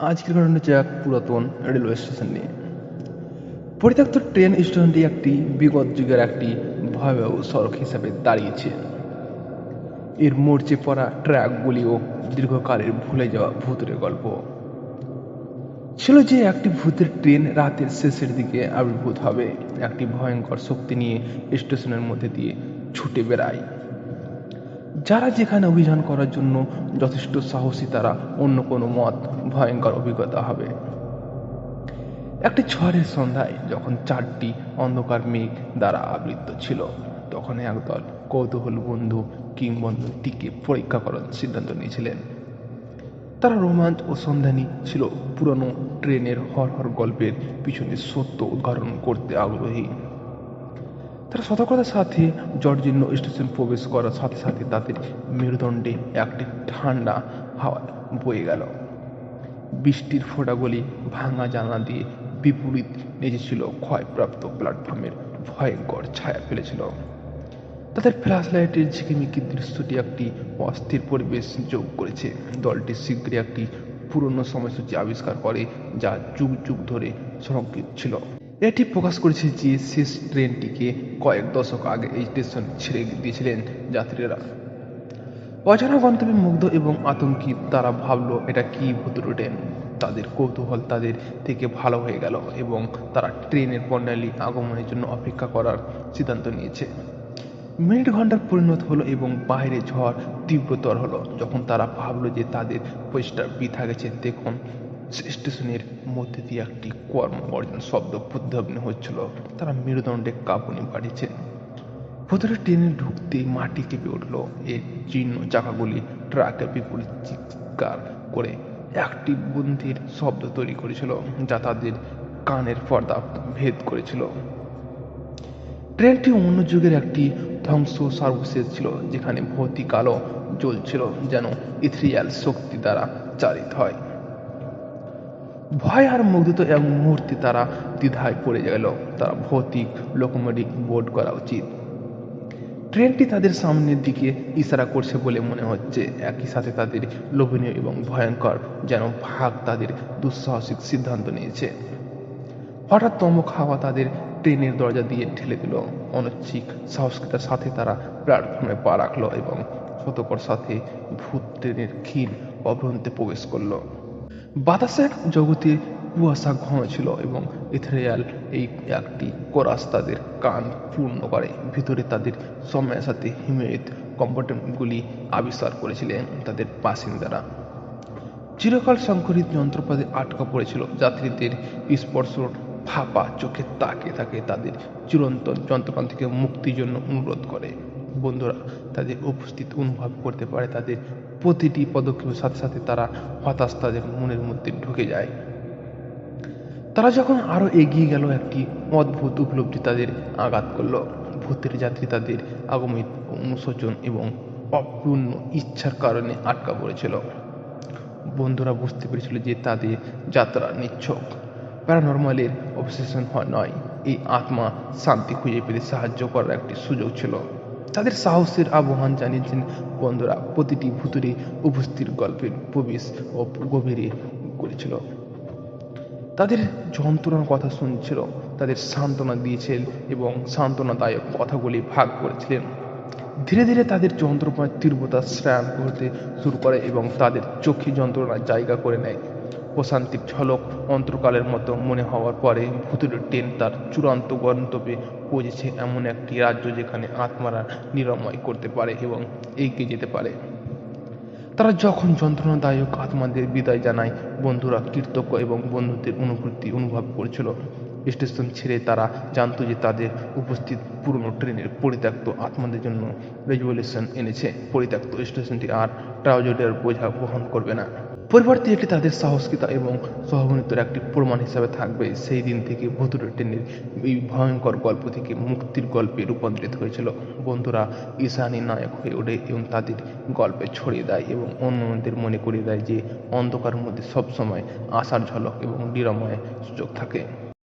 আজকের ঘটনা হচ্ছে এক পুরাতন রেলওয়ে স্টেশন নিয়ে। পরিত্যক্ত ট্রেন স্টেশনটি একটি বিগত যুগের একটি ভয়াবহ সড়ক হিসাবে দাঁড়িয়েছে। এর মরচে পড়া ট্র্যাকগুলি ও দীর্ঘকালের ভুলে যাওয়া ভূতের গল্প। ছিল যে একটি ভূতের ট্রেন রাতের শেষের দিকে আবির্ভূত হবে। একটি ভয়ঙ্কর শক্তি নিয়ে স্টেশনের মধ্যে দিয়ে ছুটে বেড়ায়। যারা যেখানে অভিযান করার জন্য যথেষ্ট সাহসী, তারা অন্য কোনো মত, ভয়ঙ্কর অভিজ্ঞতা হবে। একটি ঝড়ের সন্ধ্যায় যখন চারটি অন্ধকার মেঘ দ্বারা আবৃত ছিল তখন একদল কৌতূহল বন্ধু কিংবদন্তিকে পরীক্ষা করার সিদ্ধান্ত নিয়েছিলেন। তারা রোমাঞ্চ ও সন্ধানী ছিল। পুরনো ট্রেনের হর হর গল্পের পিছনে সত্য উদ্ঘাটন করতে আগ্রহী। তারা সতর্কতার সাথে জর্জিন্ন স্টেশন প্রবেশ করার সাথে সাথে তাদের মেরুদণ্ডে একটি ঠান্ডা হাওয়া বয়ে গেল। বৃষ্টির ফোঁটাগুলি ভাঙা জানলা দিয়ে বিপরীত নেচেছিল। ক্ষয়প্রাপ্ত প্ল্যাটফর্মের ভয়ঙ্কর ছায়া ফেলেছিল। তাদের ফ্ল্যাশ লাইটের ঝিকিমিকি দৃশ্যটি একটি অস্থির পরিবেশ যোগ করেছে। দলটি শীঘ্রই একটি পুরনো সময়সূচি আবিষ্কার করে, যা যুগ যুগ ধরে সংরক্ষিত ছিল। এটি প্রকাশ করেছে যে শেষ ট্রেনটিকে কয়েক দশক আগে এই স্টেশন ছেড়ে দিয়েছিলেন যাত্রীরা। অজানা গন্তব্যে মুগ্ধ এবং আতঙ্কিত তারা ভাবলো, এটা কি ভূতুর ট্রেন? তাদের কৌতূহল তাদের থেকে ভালো হয়ে গেল এবং তারা ট্রেনের বর্ণালী আগমনের জন্য অপেক্ষা করার সিদ্ধান্ত নিয়েছে। মিনিট ঘণ্টার পরিণত হলো এবং বাইরে ঝড় তীব্রতর হলো। যখন তারা ভাবলো যে তাদের পরিষ্কার বৃথা গেছে, দেখুন স্টেশনের মধ্যে দিয়ে একটি কর্মবর্জন শব্দ প্রতিধ্বনি হচ্ছিল। তারা মেরুদণ্ডে কাঁপুনি বাড়িয়েছে ভেতরে ট্রেনে ঢুকতে মাটি কেঁপে উঠল। এর জীর্ণ চাকাগুলি ট্রাকের বিপরীত চিৎকার করে একটি বন্ধির শব্দ তৈরি করেছিল, যা তাদের কানের পর্দা ভেদ করেছিল। ট্রেনটি অন্য যুগের একটি ধ্বংস সর্বশেষ ছিল, যেখানে ভৌতিক আলো জ্বলছিল যেন ইথরিয়াল শক্তি দ্বারা চালিত হয়। ভয় আর মুগ্ধত এক মুহূর্তে তারা দ্বিধায় পড়ে গেল। তারা ভৌতিক লোকোমোটিভ বোর্ড করা উচিত। ট্রেনটি তাদের সামনের দিকে ইশারা করছে বলে মনে হচ্ছে। একই সাথে তাদের লোভনীয় এবং ভয়ঙ্কর যেন ভাগ তাদের দুঃসাহসিক সিদ্ধান্ত নিয়েছে। হঠাৎ তমক হাওয়া তাদের ট্রেনের দরজা দিয়ে ঠেলে দিল। অনৈচ্ছিক সাহসিকতার সাথে তারা প্ল্যাটফর্মে পা রাখল এবং সতর্কর সাথে ভূত ট্রেনের ক্ষীণ অভ্রন্তে প্রবেশ করল। বাতাসে জগতে কুয়াশা ঘন ছিল এবং ইথরিয়াল এই একটি কোরাস তাদের কান পূর্ণ করে। ভিতরে তাদের সময়ের সাথে হিমেত কম্পার্টমেন্টগুলি আবিষ্কার করেছিলেন তাদের বাসিন্দারা। চিরকাল সংকরিত যন্ত্রপাতি আটকা পড়েছিল। যাত্রীদের স্পর্শ ফাঁপা চোখে তাকে থাকে তাদের চিরন্তন যন্ত্রণা থেকে মুক্তির জন্য অনুরোধ করে। বন্ধুরা, তাদের উপস্থিত অনুভব করতে পারে, তাদের প্রতিটি পদক্ষেপের সাথে সাথে তারা হতাশ তাদের মনের মধ্যে ঢুকে যায়। তারা যখন আরও এগিয়ে গেল, একটি অদ্ভুত উপলব্ধি তাদের আঘাত করল। ভূতের যাত্রী তাদের আগমিত অনুশোচন এবং অপূর্ণ ইচ্ছার কারণে আটকা পড়েছিল। বন্ধুরা বুঝতে পেরেছিল যে তাদের যাত্রা নিচ্ছক। প্যারানর্মালের অবসেশন হয় নয়, এই আত্মা শান্তি খুঁজে পেতে সাহায্য করার একটি সুযোগ ছিল। তাদের সাহসের আহ্বান জানিয়েছেন বন্ধুরা। প্রতিটি ভূতুরে উপস্থিত গল্পের প্রবেশ ও গভীরে করেছিল তাদের যন্ত্রণার কথা শুনছিল, তাদের সান্ত্বনা দিয়েছেন এবং সান্ত্বনাদায়ক কথাগুলি ভাগ করেছিলেন। ধীরে ধীরে তাদের যন্ত্রণার তীব্রতা শ্রাম করতে শুরু করে এবং তাদের চোখে যন্ত্রণার জায়গা করে নেয়। প্রশান্তির ঝলক অন্তর্কালের মতো মনে হওয়ার পরে ভূতুরের ট্রেন তার চূড়ান্ত গন্তব্যে পৌঁছেছে এমন একটি রাজ্য যেখানে আত্মারা নিরাময় করতে পারে এবং এগিয়ে যেতে পারে। তারা যখন যন্ত্রণাদায়ক আত্মাদের বিদায় জানায়, বন্ধুরা কৃতজ্ঞ এবং বন্ধুত্বের অনুভূতি অনুভব করেছিল। স্টেশন ছেড়ে তারা জানতো যে তাদের উপস্থিত পুরনো ট্রেনের পরিত্যক্ত আত্মাদের জন্য রেজুলেশন এনেছে। পরিত্যক্ত স্টেশনটি আর ট্রাউজেডের বোঝা বহন করবে না। পরিবর্তে এটি তাদের সাহসিকতা এবং সহমনিতার একটি প্রমাণ হিসাবে থাকবে। সেই দিন থেকে ভুতুরে ট্রেনের এই ভয়ঙ্কর গল্প থেকে মুক্তির গল্পে রূপান্তরিত হয়েছিল। বন্ধুরা, ঈশানি নায়ক হয়ে ওঠে এবং তাদের গল্পে ছড়িয়ে দেয় এবং অন্যদের মনে করিয়ে দেয় যে অন্ধকারের মধ্যে সবসময় আশার ঝলক এবং নিরাময়ের সুযোগ থাকে।